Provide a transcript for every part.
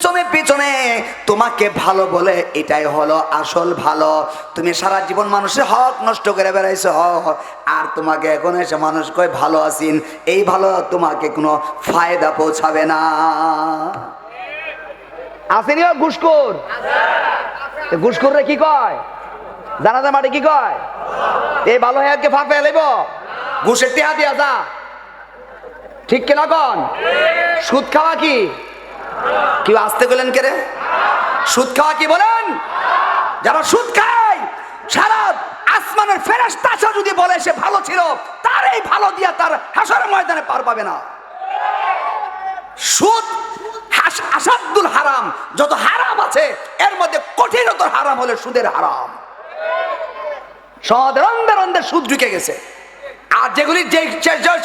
পিছনে পিছনে। তোমাকে ভালো বলে এটাই হলো আসল ভালো। তুমি সারা জীবন মানুষের হক নষ্ট করে বেড়াইছো। আর তোমাকে এখন এসে মানুষ কয় ভালো আছিন এই ভালো তোমাকে কোনো ফায়দা পৌঁছাবে না। আসেনি ঘুষখোর? তো ঘুষখোররে কি কয়? জানাজা মাটি কি কয়? এই ভালো হ্যাঁ ফাঁক পেয়ে লইব ঘুষের টেহা দিয়া যা। ঠিক কিনা কন? সুদ খাওয়া কি? কেউ আসতে গেলেন কে রে? সুদ খাওয়া কি বলেন? যারা সুদ খায়, সারা আসমানের ফেরেস্তাসা যদি বলে সে ভালো ছিল তার এই ভালো দিয়া তার হাসর ময়দানে পার পাবে না। সুদ আসাদুল হারাম যত হারাম আছে, এর মধ্যে কঠিনতর হারাম হলে সুদের হারাম। সমাজের অন্ধের অন্ধের সুদ ঢুকে গেছে। আর যেগুলি যে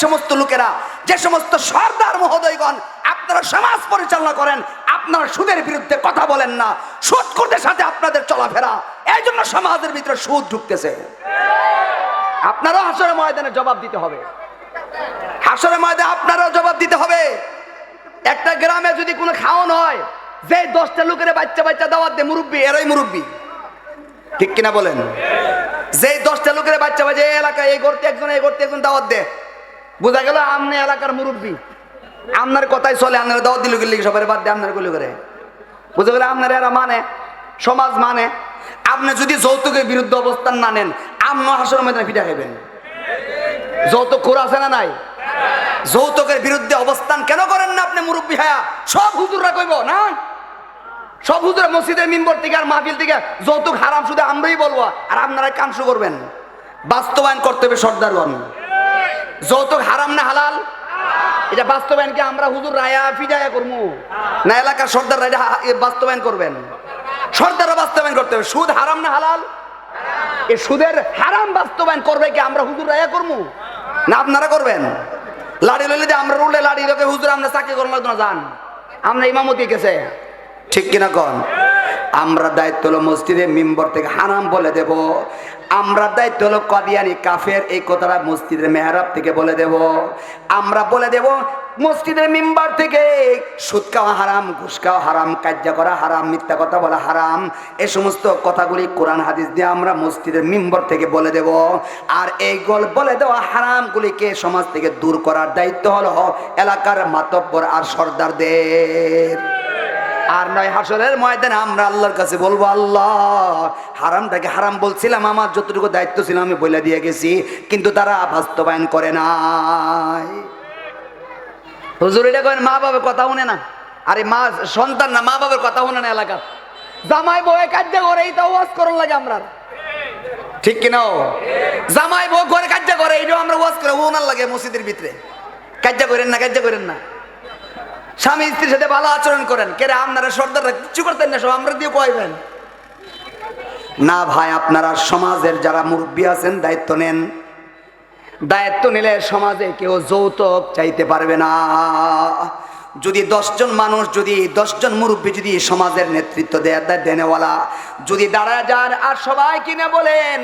সমস্ত লোকেরা, যে সমস্ত সর্দার মহোদয়গণ আপনারা সমাজ পরিচালনা করেন, আপনারা সুদের বিরুদ্ধে কথা বলেন না। সুদ করতে সাথে আপনাদের চলাফেরা। এই জন্য সমাজের ভিতরে সুদ ঢুকতেছে। আপনারও হাসরের ময়দানে জবাব দিতে হবে। হাসরের ময়দানে আপনারাও জবাব দিতে হবে। একটা গ্রামে যদি কোনো খাওয়ান হয় যে দশটা লোকের বাচ্চা বাচ্চা দাওয়াত দে মুরব্বী, এরাই মুরব্বী। ঠিক কিনা বলেন? যেই দশটা লোকের বাচ্চা বাজে এলাকায়, এই করতে একজন, এই করতে একজন দাওয়াত দে। বোঝা গেল আমনে এলাকার মুরব্বী। আপনার কথাই চলে আপনার দাওয়াত দিল গেলে সবাই বাদ দিয়ে আপনারগুলো করে। বুঝে গেলে আপনার এরা মানে সমাজ মানে। আপনি যদি যৌতুকের বিরুদ্ধে অবস্থান না নেন আপনি হাসর ময়দানে পিঠা খাবেন যৌতুক খোর আছে না নাই? যৌতুকের বিরুদ্ধে অবস্থান কেন করেন না আপনি মুরব্বী হায়া? সব হুজুররা কইব, না? সব হুজুর মসজিদের মিম্বর থেকে আর মাহফিল থেকে যৌতুক হারাম শুধু আমরাই বলব, আর আপনারা কাংশু করবেন। বাস্তবায়ন করতে হবে সর্দারগণ। যৌতুক হারাম না হালাল? এটা বাস্তবায়ন কি আমরা হুজুর রায়া ফিজায়া করব না এলাকার সর্দাররা এটা বাস্তবায়ন করবেন। সর্দাররা বাস্তবায়ন করতে হবে। সুদ হারাম না হালাল? এই সুদের হারাম বাস্তবায়ন করবে কি আমরা হুজুর রায়া করব না আপনারা করবেন? লাড়ি লইলে যে আমরা উঠলে লাড়ি লোকে হুজুর আমরা চাকরি করব না যান। আমরা ইমামতি গেছে। ঠিক কিনা কন? আমরা দায়িত্ব হলো মসজিদে মিম্বর থেকে হারাম বলে দেব। আমরা দায়িত্ব হলো কদিয়ানি কাফের এই কথাটা মসজিদের মেহরাব থেকে বলে দেব। আমরা বলে দেব, মসজিদের মিম্বার থেকে সুদ খাওয়া হারাম, ঘুষ খাওয়া হারাম কার্য করা হারাম, মিথ্যা কথা বলা হারাম, এ সমস্ত কথাগুলি কোরআন হাদিস দিয়ে আমরা মসজিদের মিম্বর থেকে বলে দেব। আর এই গল বলে দেওয়া হারামগুলিকে সমাজ থেকে দূর করার দায়িত্ব হলো এলাকার মাতব্বর আর সর্দারদের। আর নয়, হাসরের ময়দানে আমরা আল্লাহর কাছে বলব, আল্লাহ, হারামটাকে হারাম বলছিলাম, আমার যতটুকু দায়িত্ব ছিল আমি বলে দিয়ে গেছি, কিন্তু তারা বাস্তবায়ন করে নাই। হুজুর, এটা করেন মা বাবার কথা শুনে না? আরে মা, সন্তান না, মা বাবার কথা শুনে না এলাকার? জামাই বয়ে কার্য করে এইটা ওয়াজ করার লাগে আমরা। ঠিক কিনা ও? জামাই বউ ঘরে কার্য করে এইটাও আমরা ওয়াজ করে, ওনার লাগে মসজিদের ভিতরে। কার্য করেন না কার্য করেন না। স্বামী স্ত্রীর সাথে ভালো আচরণ করেন। কেরে আপনারা সর্দাররা কিচ্ছু করতেন না, সব আমরা দিয়ে কইবেন না ভাই, আপনারা সমাজের যারা মুরব্বী আছেন, দায়িত্ব নেন। দায়িত্ব নিলে সমাজে কেউ যৌতুক চাইতে পারবে না। যদি দশজন মানুষ, যদি দশজন মুরব্বী যদি সমাজের নেতৃত্ব দেয় দেনেওয়ালা, যদি দাঁড়া যান আর সবাই কিনে বলেন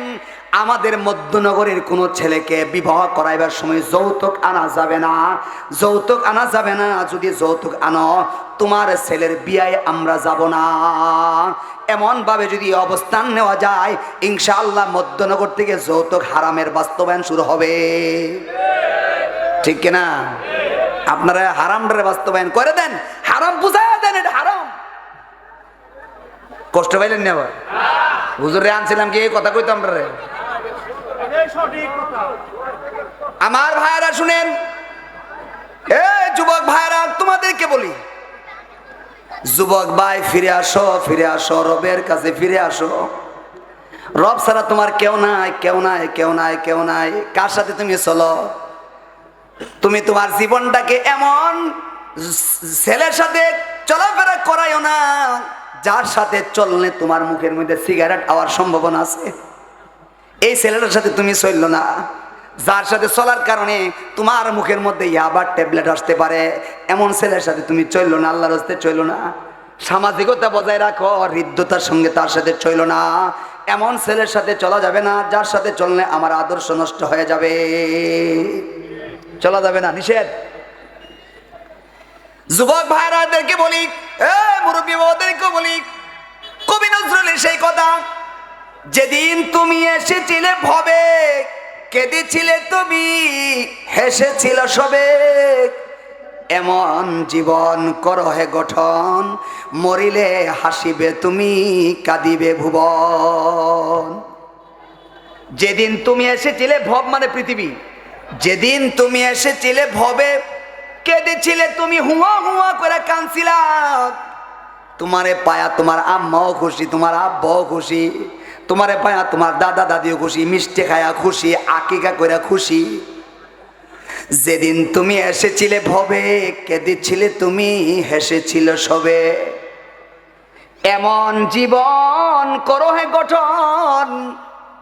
আমাদের মধ্যনগরের কোনো ছেলেকে বিবাহ করাইবার সময় যৌতুক আনা যাবে না। যৌতুক আনা যাবে না, যদি যৌতুক আনো, তোমার ছেলের বিয়ায় আমরা যাব না। এমন ভাবে যদি অবস্থান নেওয়া যায়, ইনশাআল্লাহ মধ্যনগর থেকে যৌতুক হারামের বাস্তবায়ন শুরু হবে। ঠিক কিনা? আপনারা হারামটারে বাস্তবায়ন করে দেন, হারাম বুঝাই দেন এটা হারাম। কষ্ট পাইলেন না আবার? হুজুরে আনছিলাম কি এই কথা কইতাম রে আমার ভাইরা শুনেন। যুবক ভাইরা, তোমাদেরকে বলি। যুবক ভাই, ফিরে আসো ফিরে আসো, রবের কাছে ফিরে আসো। রব ছাড়া তোমার কেউ নাই কেউ নাই কেউ নাই কেউ নাই। কার সাথে তুমি চলো? তুমি তোমার জীবনটাকে এমন ছেলের সাথে চলাফেরা করাইও না, যার সাথে চললে তোমার মুখের মধ্যে সিগারেট হওয়ার সম্ভাবনা আছে। এই ছেলেটার সাথে তুমি চলল না। যার সাথে চলার কারণে তোমার মুখের মধ্যে ইয়াবার ট্যাবলেট আসতে পারে। এমন ছেলের সাথে তুমি চলল না, আল্লাহর হস্তে চলল না। সামাজিকতা বজায় রাখো, হৃদ্যতার সঙ্গে তার সাথে চলল না। এমন ছেলের সাথে চলা যাবে না, যার সাথে চললে আমার আদর্শ নষ্ট হয়ে যাবে। চলা যাবে না, নিষেধ। যুবক ভাইরাদেরকে বলি, এ মুরব্বী বাবাদেরকে বলি, কবি নজরুলের সেই কথা যেদিন তুমি এসেছিলে ভবে, কেঁদেছিলে তুমি, হেসেছিল সবে। এমন জীবন কর হে গঠন, মরিলে হাসিবে তুমি, কাঁদিবে ভুবন। যেদিন তুমি এসেছিলে ভব মানে পৃথিবী, যেদিন তুমি এসেছিলে ভবে, কেঁদেছিলে তুমি, হুয়া হুয়া করে কাঁদছিলা। তোমারে পায়া তোমার আম্মাও খুশি, তোমার আব্বাও খুশি। তোমারে পায়া তোমার দাদা দাদিও খুশি, মিষ্টি খায়া খুশি, আকিকা করে খুশি। যেদিন তুমি এসেছিলে ভবে কেঁদেছিলে তুমি হেসেছিল সবে। এমন জীবন করো হে গঠন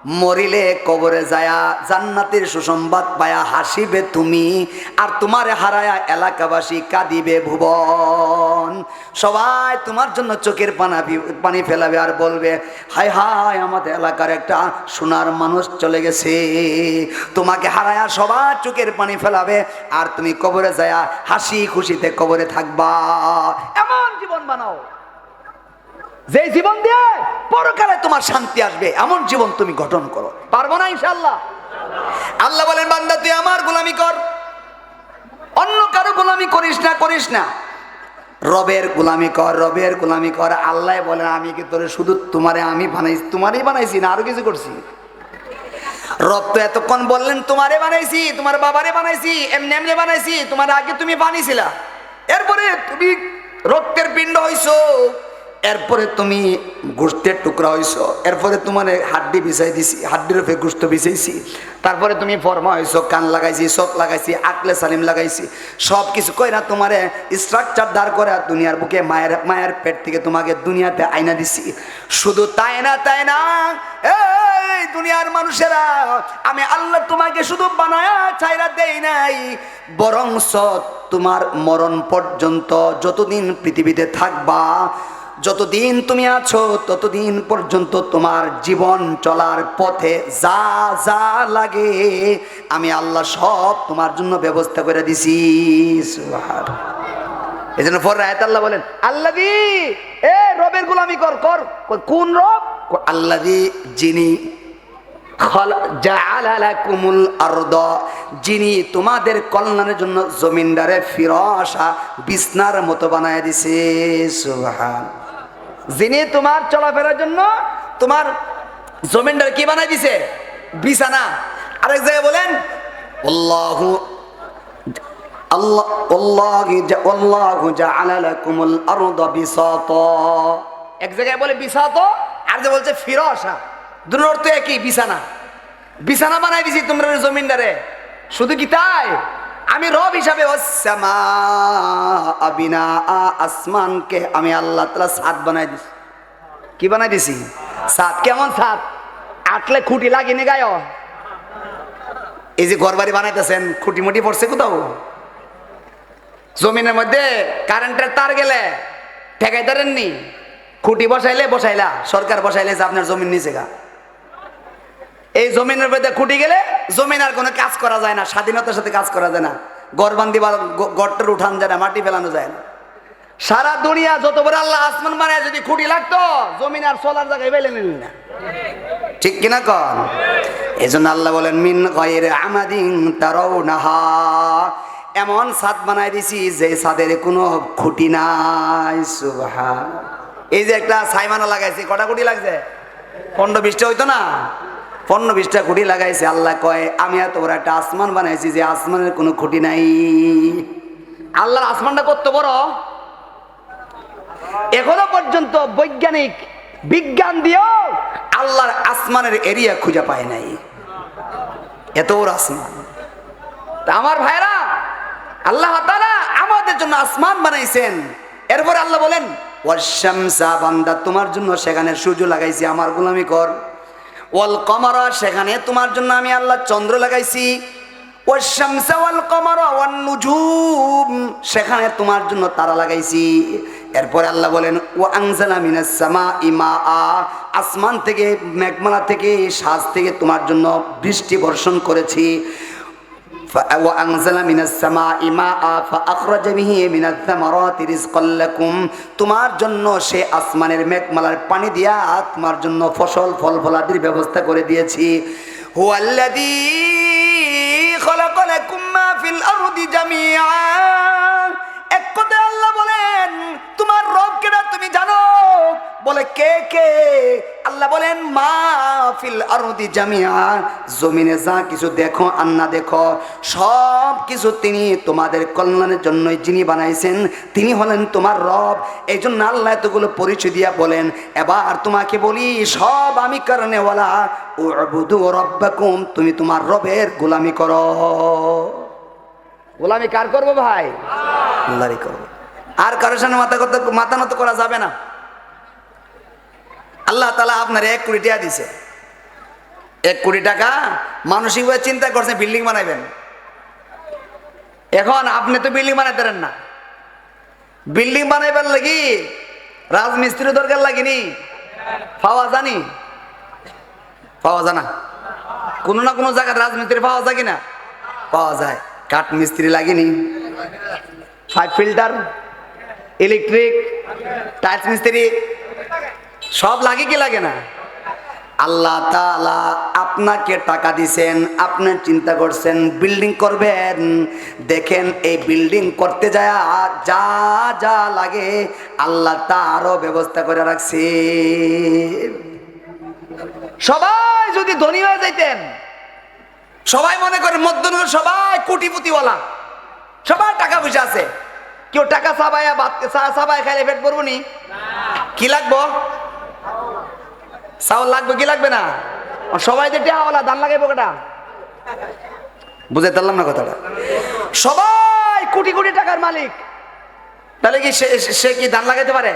মরিলে কবরে যায়া জান্নাতের সুসংবাদ পায়া হাসিবে তুমি, আর তোমারে হারায়া এলাকাবাসী কাঁদিবে ভুবন। সবাই তোমার জন্য চোখের পানা পানি ফেলাবে আর বলবে, হায় হায়, আমাদের এলাকার একটা সোনার মানুষ চলে গেছে। তোমাকে হারায়া সবার চোখের পানি ফেলাবে, আর তুমি কবরে যায়া হাসি খুশিতে কবরে থাকবা। এমন জীবন বানাও। যে জীবন দিয়ে পরকালে তোমার শান্তি আসবে, এমন জীবন তুমি গঠন করো। পারব না ইনশাল্লাহ আল্লাহ বলেন, বান্দা, তুই আমার গোলামি কর। অন্য কারও গোলামি করিস না করিস না। রবের গোলামি কর, রবের গোলামি কর। আল্লাহ বলেন, আমি কি তোরে শুধু তোমারে আমি বানাইছি? তোমারই বানাইছি না আরও কিছু করছি? রব তো এতক্ষণ বললেন, তোমারে বানাইছি, তোমার বাবারে বানাইছি, এমনি এমনি বানাইছি, তোমার আগে তুমি বানিয়েছিলা এরপরে তুমি রক্তের পিণ্ড হইছো। এরপরে তুমি গোষ্ঠের টুকরা হইছো, এরপরে তোমার হাড্ডি বিছাই দিছি, হাড্ডির উপরে গোস্ত বিছাইছি। তারপরে তুমি ফর্মা হইছো, কান লাগাইছি, চোখ লাগাইছি, আকলে সালিম লাগাইছি। সব কিছু কইরা তোমারে স্ট্রাকচার দাঁড় করে দুনিয়ার বুকে মায়ের মায়ের পেট থেকে তোমাকে দুনিয়াতে আয়না দিছি। শুধু তাই না তাই না? এই দুনিয়ার মানুষেরা, আমি আল্লাহ তোমাকে শুধু বানায়া চাইরা দেই নাই বরং তোমার মরণ পর্যন্ত যতদিন পৃথিবীতে থাকবা যতদিন তুমি আছো, ততদিন পর্যন্ত তোমার জীবন চলার পথে যা যা লাগে, আমি আল্লাহ সব তোমার জন্য ব্যবস্থা করে দিছি। এই জন্য পর রায়ত আল্লাহ বলেন আল্লাহ এ রবের গোলামি কর কর। কোন রব? আল্লাহ যিনি যিনি তোমাদের কল্যাণের জন্য জমিনদারে ফিরসা বিছনার মতো বানায় দিছে। সুবহান যিনি তোমার চলাফেরার জন্য তোমার জমিনদার কি বানায় দিছে? বিছানা। আরেক জায়গায় বলেন এক জায়গায় বলে আর যে বলছে ফিরসা একই, বিছানা। বিছানা বানাই দিছি তোমরা জমিনদারে শুধু কি তাই? আমি রব হিসাবে আসমানকে আমি আল্লাহ তালা সাত বানাই দিছি। কি বানাই দিছি? সাত কেমন সাত আটলে খুঁটি লাগিনি গায়। এই যে ঘর বাড়ি বানাইতেছেন, খুঁটি মুটি পড়ছে কোথাও? জমিনের মধ্যে কারেন্টের তার গেলে ঠেকাই তারেননি খুঁটি বসাইলে বসাইলা, সরকার বসাইলে যে আপনার জমিন নিচে গা। এই জমিনের মধ্যে খুঁটি গেলে জমিন আর কোনো কাজ করা যায় না, স্বাধীনতার সাথে কাজ করা যায় না। গড় বান্ধি বা গড়টার উঠান যায় না, মাটি ফেলানো যায় না। সারা দুনিয়া যত বড় আল্লাহ আসমান বানায় যদি খুঁটি লাগতো, জমিন আর সোলার জায়গায় বেলে নিল না। ঠিক কিনা কন? এই জন্য আল্লাহ বলেন, মিন গয়ের আমাদিন তারাও নাহা এমন ছাদ বানাই দিছি যে ছাদের কোনো খুঁটি নাই, সুবহান। এই যে একটা সাইমানা লাগাইছি, কটা খুঁটি লাগছে? পনেরো, বিশটা হইতো না? পনেরো বিশটা খুঁটি লাগাইছে, আল্লাহ কয়, আমি এত বড় একটা আসমান বানাইছি যে আসমানের কোনো খুঁটি নাই। আল্লাহর আসমানটা কত বড়? এখনও পর্যন্ত বৈজ্ঞানিক বিজ্ঞান দিয়েও আল্লাহর আসমানের এরিয়া খুঁজে পায় নাই। এত বড় আসমান। তা আমার ভাইরা আল্লাহ তাআলা আমাদের জন্য আসমান বানাইছেন। এরপর আল্লাহ বলেন ওয়াশামসা বান্দা, তোমার জন্য সেখানে সূর্য লাগাইছি, আমার গোলামি কর। ওয়াল কমারা, সেখানে তোমার জন্য আমি আল্লাহ চন্দ্র লাগাইছি। সেখানে তোমার জন্য তারা লাগাইছি। এরপর আল্লাহ বলেন, ও ইমা আসমান থেকে, মেঘমালা থেকে, সাজ থেকে তোমার জন্য বৃষ্টি বর্ষণ করেছি। তোমার জন্য সে আসমানের মেঘমালার পানি দিয়া তোমার জন্য ফসল, ফল, ফলাদির ব্যবস্থা করে দিয়েছি। হুয়াল্লাদি ফিল এক কথা আল্লাহ বলেন, তোমার রোগ কেনা তুমি জানো? বলে, কে কে? আল্লাহ বলেন, মা ফিল আরদি জামিয়া জমিনে যা কিছু দেখো আর না দেখো, সব কিছু তিনি তোমাদের কল্যাণের জন্যই যিনি বানাইছেন, তিনি হলেন তোমার রব। এই জন্য আল্লাহ এতগুলো পরিচয় দিয়া বলেন, এবার তোমাকে বলি, সব আমি কারণেওয়ালা ও আবুদু রব্বাকুম, তুমি তোমার রবের গোলামি করো। গোলামি কার করব ভাই? আল্লাহরই করব। আর কারোর সামনে মাথা মাথা নত করা যাবে না। আল্লাহ তালা আপনার এক কোটি টাকা দিছে। এক কোটি টাকা মানসিকভাবে চিন্তা করছেন, বিল্ডিং বানাইবেন। এখন আপনি তো বিল্ডিং বানাইতে পারেন না। বিল্ডিং বানাইবার লাগি রাজমিস্ত্রি দরকার লাগেনি। পাওয়া জানি পাওয়া জানা কোনো না কোনো জায়গায় রাজমিস্ত্রি পাওয়া যায় কিনা? পাওয়া যায়। কাঠ মিস্ত্রি লাগেনি। ফাইভ ফিল্টার, ইলেকট্রিক, টাইলস মিস্ত্রি। সব লাগে কি লাগে না? আল্লাহ তাআলা আপনাকে টাকা দিছেন, আপনি চিন্তা করছেন বিল্ডিং করবেন। দেখেন এই বিল্ডিং করতে যায় যা যা লাগে আল্লাহ তারও ব্যবস্থা করে রাখছে। সবাই যদি ধনী হয়ে যাইতেন, সবাই মনে করেন মধ্যনগর সবাই কোটিপতিওয়ালা, সবার টাকা পয়সা আছে। কেউ টাকা চা- সাবাই খাইলে পেট পড়ব নি? কি লাগবো? চাউল লাগবে কি লাগবে না? সবাই যে টেহাওয়ালা ধান লাগাইবো কেটা? বুঝে পারলাম না কথাটা। সবাই কোটি কোটি টাকার মালিক। তাহলে কি সে কি ধান লাগাইতে পারে?